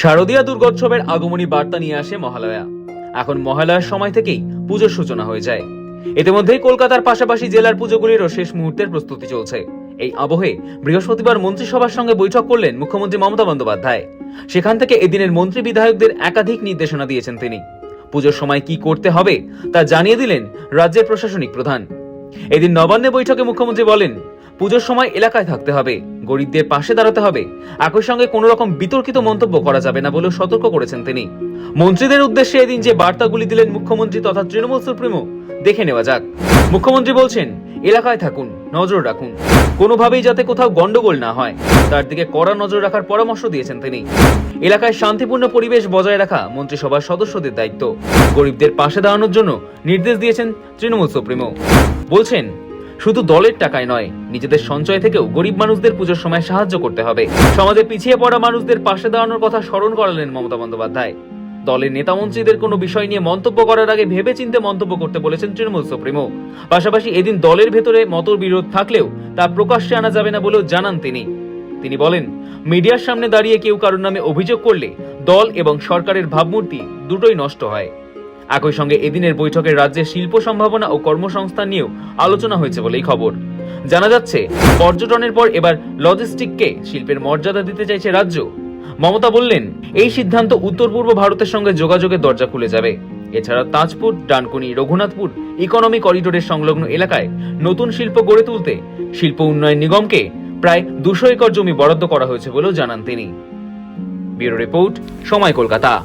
শারদীয়া দুর্গোৎসবের আগমনী বার্তা নিয়ে আসে মহালয়া। এখন মহালয়ার সময় থেকেই পুজোর সূচনা হয়ে যায়। ইতিমধ্যেই কলকাতার পাশাপাশি জেলার পুজোগুলিরও শেষ মুহূর্তের প্রস্তুতি চলছে। এই আবহে বৃহস্পতিবার মন্ত্রিসভার সঙ্গে বৈঠক করলেন মুখ্যমন্ত্রী মমতা বন্দ্যোপাধ্যায়। সেখান থেকে এদিনের মন্ত্রী বিধায়কদের একাধিক নির্দেশনা দিয়েছেন তিনি। পুজোর সময় কি করতে হবে তা জানিয়ে দিলেন রাজ্যের প্রশাসনিক প্রধান। এদিন নবান্নে বৈঠকে মুখ্যমন্ত্রী বলেন, পুজোর সময় এলাকায় থাকতে হবে। গরিবদের পাশে দাঁড়াতে হবে। একই সঙ্গে কোনো রকম বিতর্কিত মন্তব্য করা যাবে না বলেও সতর্ক করেছেন তিনি। মন্ত্রীদের উদ্দেশ্যে এদিন যে বার্তাগুলি দিলেন মুখ্যমন্ত্রী তথা তৃণমূল সুপ্রিমো, দেখে নেওয়া যাক। মুখ্যমন্ত্রী বলছেন, এলাকায় থাকুন, নজর রাখুন। কোনোভাবেই যাতে কোথাও গন্ডগোল না হয়। তার দিকে কড়া নজর রাখার পরামর্শ দিয়েছেন তিনি। এলাকায় শান্তিপূর্ণ পরিবেশ বজায় রাখা মন্ত্রিসভার সদস্যদের দায়িত্ব। গরিবদের পাশে দাঁড়ানোর জন্য নির্দেশ দিয়েছেন তৃণমূল সুপ্রিমো। বলছেন শুধু দলের টাকায় নয়, নিজেদের সঞ্চয় থেকেও গরিব মানুষদের পুজোর সময় সাহায্য করতে হবে। সমাজে পিছিয়ে পড়া মানুষদের পাশে দাঁড়ানোর কথা স্মরণ করালেন মমতা বন্দ্যোপাধ্যায়। দলের নেতামন্ত্রীদের কোনো বিষয় নিয়ে মন্তব্য করার আগে ভেবেচিন্তে মন্তব্য করতে বলেছেন তৃণমূল সুপ্রিমো। পাশাপাশি এদিন দলের ভেতরে মতবিরোধ থাকলেও তা প্রকাশ্যে আনা যাবে না বলেও জানান তিনি। তিনি বলেন, মিডিয়ার সামনে দাঁড়িয়ে কেউ কারোর নামে অভিযোগ করলে দল এবং সরকারের ভাবমূর্তি দুটোই নষ্ট হয়। একই সঙ্গে এদিনের বৈঠকে রাজ্যের শিল্প সম্ভাবনা ও কর্মসংস্থান নিয়েও আলোচনা হয়েছে বলেই খবর। জানা যাচ্ছে, পর্যটনের পর এবার লজিস্টিককে শিল্পের মর্যাদা দিতে চাইছে রাজ্য। মমতা বললেন, এই সিদ্ধান্ত উত্তর পূর্ব ভারতের সঙ্গে যোগাযোগের দরজা খুলে যাবে। এছাড়া তাজপুর, ডানকুনি, রঘুনাথপুর ইকোনমি করিডোরের সংলগ্ন এলাকায় নতুন শিল্প গড়ে তুলতে শিল্প উন্নয়ন নিগমকে প্রায় দুশো একর জমি বরাদ্দ করা হয়েছে বলেও জানান তিনি। ব্যুরো রিপোর্ট, সময় কলকাতা।